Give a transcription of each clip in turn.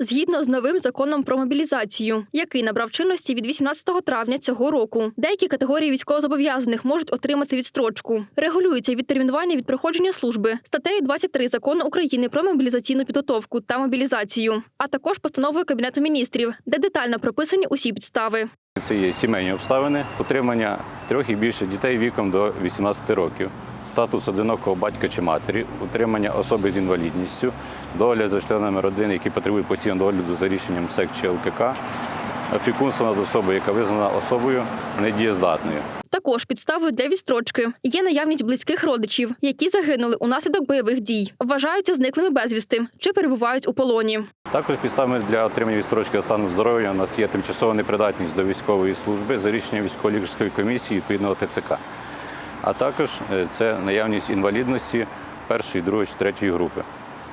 згідно з новим законом про мобілізацію, який набрав чинності від 18 травня цього року. Деякі категорії військовозобов'язаних можуть отримати відстрочку. Регулюється відтермінування від проходження служби статтею 23 закону України про мобілізаційну підготовку та мобілізацію, а також постановою кабінету міністрів, де детально прописані усі підстави. Це є сімейні обставини, утримання трьох і більше дітей віком до 18 років, статус одинокого батька чи матері, утримання особи з інвалідністю, догляд за членами родини, які потребують постійного догляду за рішенням СЕК чи ЛКК, опікунство над особою, яка визнана особою недієздатною. Також підставою для відстрочки є наявність близьких родичів, які загинули унаслідок бойових дій, вважаються зниклими безвісти чи перебувають у полоні. Також підставами для отримання відстрочки за станом здоров'я у нас є тимчасова непридатність до військової служби за рішенням військово-лікарської комісії відповідного ТЦК. А також е, це наявність інвалідності першої, другої чи третьої групи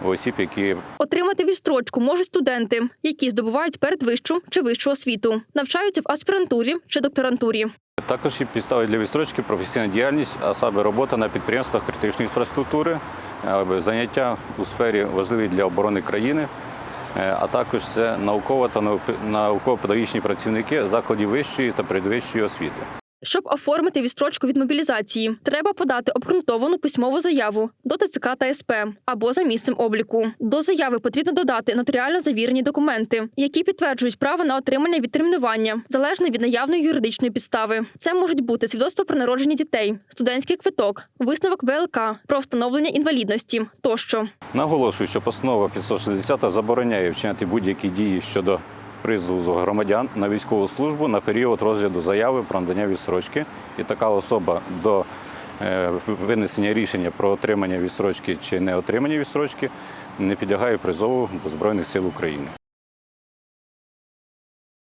у осіб, які Отримати відстрочку можуть студенти, які здобувають передвищу чи вищу освіту, навчаються в аспірантурі чи докторантурі. також є підстави для відстрочки професійна діяльність, а саме робота на підприємствах критичної інфраструктури, заняття у сфері важливій для оборони країни. е, А також це науково та науково-педагогічні працівники закладів вищої та передвищої освіти. Щоб оформити відстрочку від мобілізації, треба подати обґрунтовану письмову заяву до ТЦК та СП або за місцем обліку. До заяви потрібно додати нотаріально завірені документи, які підтверджують право на отримання відтермінування, залежно від наявної юридичної підстави. Це можуть бути свідоцтво про народження дітей, студентський квиток, висновок ВЛК про встановлення інвалідності тощо. Наголошую, що постанова 560 забороняє вчиняти будь-які дії щодо призову громадян на військову службу на період розгляду заяви про надання відстрочки. І така особа до е, винесення рішення про отримання відстрочки чи не отримання відстрочки не підлягає призову до Збройних сил України.